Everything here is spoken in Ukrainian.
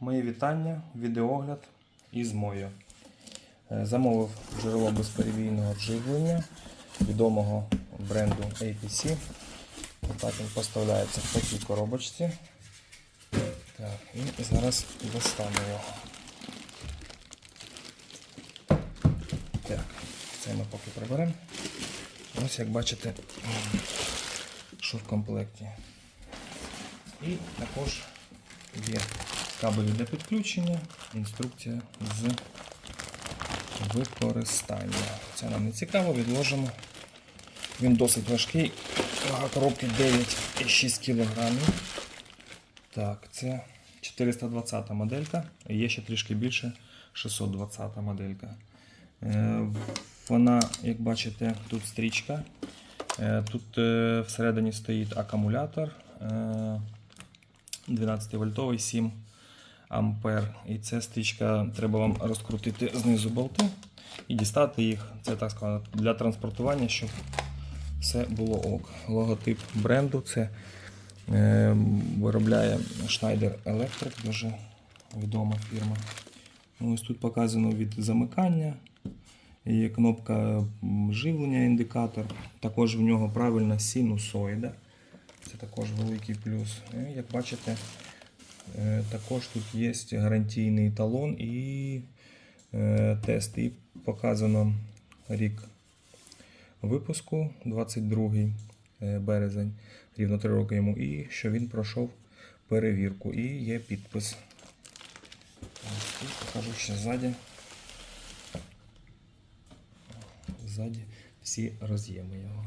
Мої вітання, відеогляд із мою. Е, Замовив джерело безперебійного вживлення відомого бренду APC. Отак він поставляється в такій коробочці. Так, і зараз достану його. Так, це ми поки приберемо. Ось як бачите, що в комплекті. І також є кабелі для підключення, інструкція з використання. Це нам не цікаво, відложимо. Він досить важкий, вага коробки 9,6 кг. Так, це 420 моделька, є ще трішки більше 620 моделька. Е, Вона, як бачите, тут стрічка. Е, Тут е, всередині стоїть акумулятор е, 12 вольтовий 7 ампер. І ця стрічка треба вам розкрутити знизу болти і дістати їх. Це так сказано для транспортування, щоб все було ок. Логотип бренду це е, виробляє Schneider Electric, дуже відома фірма. Ну, Ось тут показано від замикання. Є кнопка живлення, індикатор. Також в нього правильна синусоїда. Це також великий плюс. І, як бачите, також тут є гарантійний талон і е, тест. І показано рік випуску 22 е, березень, рівно 3 роки йому, і що він пройшов перевірку. І є підпис. І покажу ще ззаді. Ззаді всі роз'єми його.